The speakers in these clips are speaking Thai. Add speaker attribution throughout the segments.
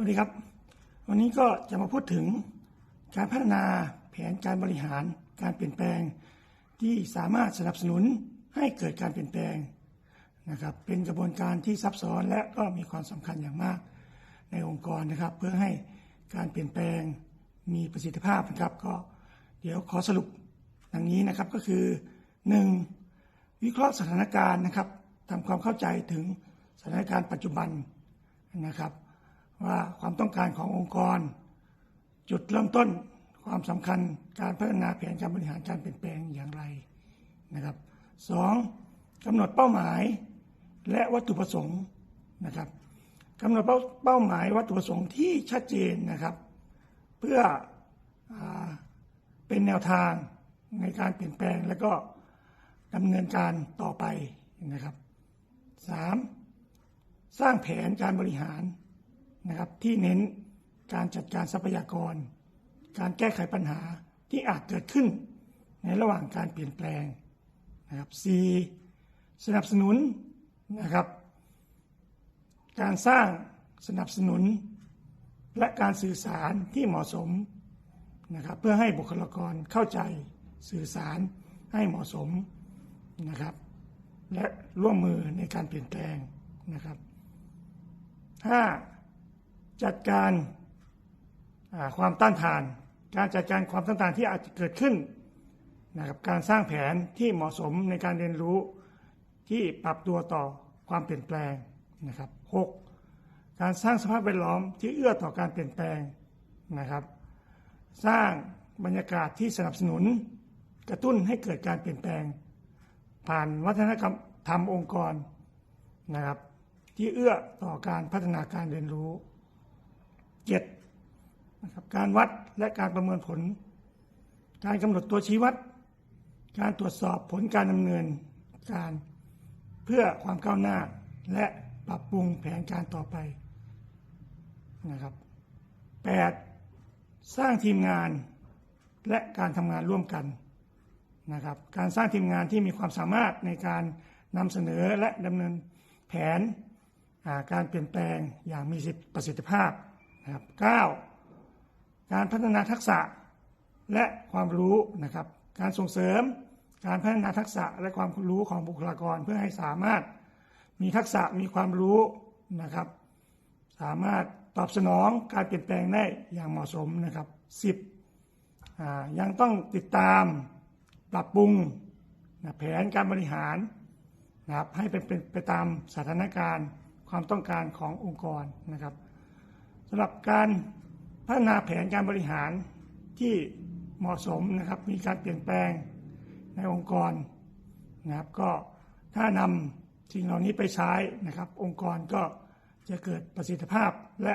Speaker 1: สวัสดีครับ วันนี้ก็จะมาพูดถึงการพัฒนาแผนการบริหารการเปลี่ยนแปลง ที่สามารถสนับสนุนให้เกิดการเปลี่ยนแปลงนะครับเป็นกระบวนการที่ซับซ้อนและก็มีความสำคัญอย่างมากในองค์กรนะครับ เพื่อให้การเปลี่ยนแปลงมีประสิทธิภาพนะครับ ก็เดี๋ยวขอสรุปดังนี้นะครับก็คือ 1. วิเคราะห์สถานการณ์นะครับทำความเข้าใจถึงสถานการณ์ปัจจุบันนะครับ ว่าความต้องการขององค์กร จุดเริ่มต้นความสำคัญการพัฒนาแผนการบริหารการเปลี่ยนแปลงอย่างไรนะครับสองกำหนดเป้าหมายและวัตถุประสงค์นะครับกำหนดเป้าเป้าหมายวัตถุประสงค์ที่ชัดเจนนะครับ เพื่ออเป็นแนวทางในการเปลี่ยนแปลงและก็ดำเนินการต่อไปนะครับสามสร้างแผนการบริหาร นะครับที่เน้นการจัดการทรัพยากร การแก้ไขปัญหาที่อาจเกิดขึ้น ในระหว่างการเปลี่ยนแปลงนะครับ 4. สนับสนุนนะครับ การสร้างสนับสนุน และการสื่อสารที่เหมาะสมนะครับเพื่อให้บุคลากรเข้าใจสื่อสารให้เหมาะสมนะครับ และร่วมมือในการเปลี่ยนแปลงนะครับ 5. จัดการความต้านทาน การจัดการความต้านทานที่อาจจะเกิดขึ้นนะครับการสร้างแผนที่เหมาะสมในการเรียนรู้ที่ปรับตัวต่อความเปลี่ยนแปลงนะครับ 6. การสร้างสภาพแวดล้อมที่เอื้อต่อการเปลี่ยนแปลงนะครับ สร้างบรรยากาศที่สนับสนุนกระตุ้นให้เกิดการเปลี่ยนแปลง ผ่านวัฒนธรรมทำองค์กรนะครับ ที่เอื้อต่อการพัฒนาการเรียนรู้ เจ็ดนะครับการวัดและการประเมินผล การกำหนดตัวชี้วัด การตรวจสอบผลการดำเนินการเพื่อความก้าวหน้า และปรับปรุงแผนการต่อไปนะครับ 8. สร้างทีมงานและการทำงานร่วมกันนะครับการสร้างทีมงานที่มีความสามารถในการนำเสนอและดำเนินแผนการเปลี่ยนแปลงอย่างมีประสิทธิภาพ นะครับ 9. การพัฒนาทักษะและความรู้นะครับ การส่งเสริมการพัฒนาทักษะและความรู้ของบุคลากรเพื่อให้สามารถมีทักษะมีความรู้นะครับ สามารถตอบสนองการเปลี่ยนแปลงได้อย่างเหมาะสมนะครับ 10. ยังต้องติดตามปรับปรุงแผนการบริหารนะครับให้เป็นไปตามสถานการณ์ความต้องการขององค์กรนะครับ สำหรับการพัฒนาแผนการบริหารที่เหมาะสมนะครับมีการเปลี่ยนแปลงในองค์กรนะครับก็ถ้านำสิ่งเหล่านี้ไปใช้นะครับ องค์กรก็จะเกิดประสิทธิภาพและ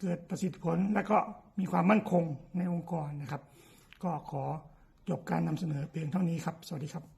Speaker 1: เกิดประสิทธิผลและก็มีความมั่นคงในองค์กรนะครับ ก็ขอจบการนำเสนอเพียงเท่านี้ครับ สวัสดีครับ